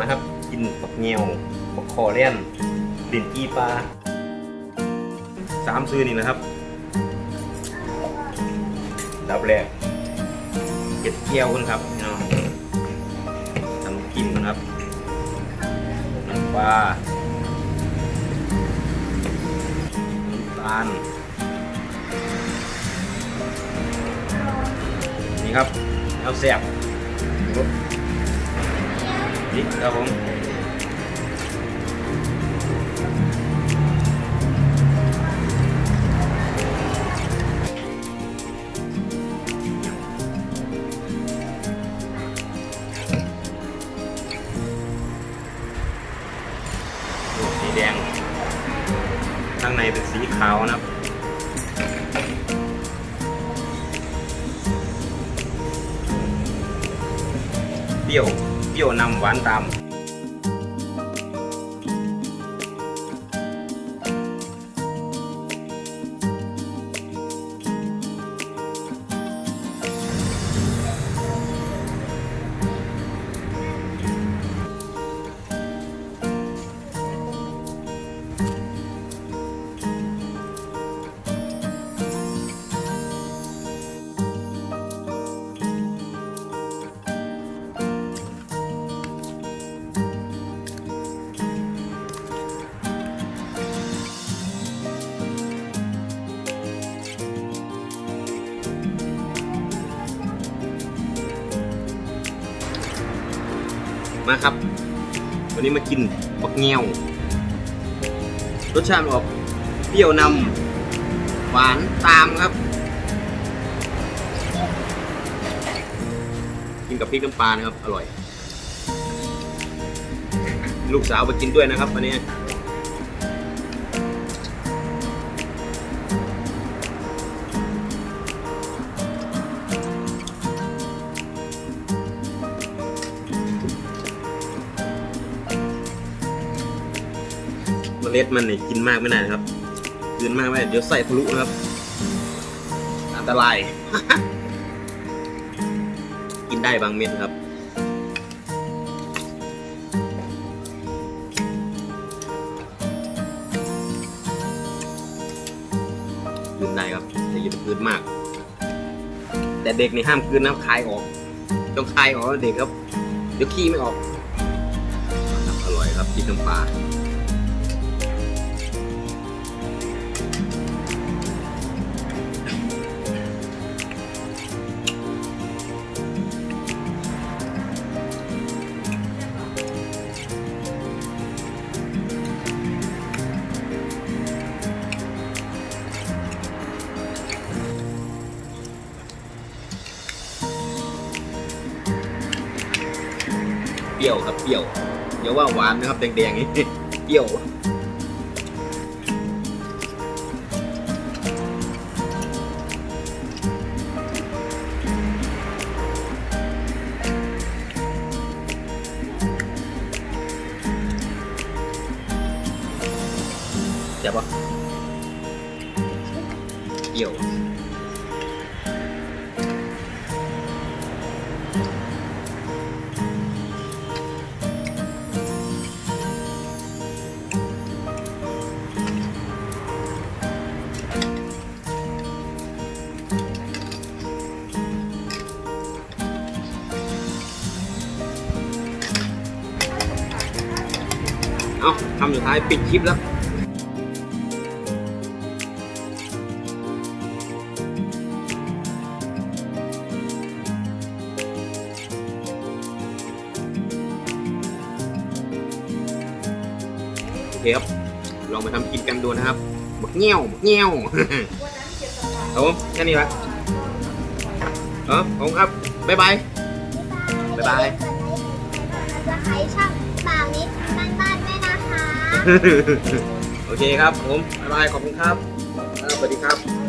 มาครับ กินปักเงียวปักคอเล่นดินกีปลาสามซื้อนี่นะครับ ดับแรกเก็ดเกี๊ยวกันครับพี่น้องทำกินกันครับน้ำปลาน้ำตาลนี่ครับเอาแซ่บ นี่ครับผมสีแดง ข้างในเป็นสีขาวนะครับเปรี้ยว เปรี้ยว มาครับ วันนี้มากินบักเงียว รสชาติออกเปรี้ยวนำหวานตามครับ กินกับพริกน้ำปลานะครับ อร่อย ลูกสาวมากินด้วยนะครับวันนี้ เล็ดมันเนี่ยกินมากไม่ได้นะครับกินมากไม่ได้เดี๋ยวใส่ทะลุนะครับ อันตราย กินได้บางเม็ดครับกินได้ครับแต่อย่าไปกินมาก แต่เด็กนี่ห้ามกินนะคายออกต้องคายออกเด็กครับ เดี๋ยวขี้ไม่ออกอร่อยครับกินน้ำปลา ปรี้ยวครับเปรี้ยวอย่าว่าหวานนะครับแดงๆนี่เปรี้ยวเจ็บปะเปรี้ยว เอาคำสุดท้ายปิดคลิปแล้วโอเคครับลองไปทำกินกันดูนะครับบักเงี้ยวบักเงี้ยวครับผมแค่นี้ละเออผมครับบ๊ายบายบ๊ายบายจะใครชอบบ่าวนิด โอเคครับผมบายบายขอบคุณครับ สวัสดีครับ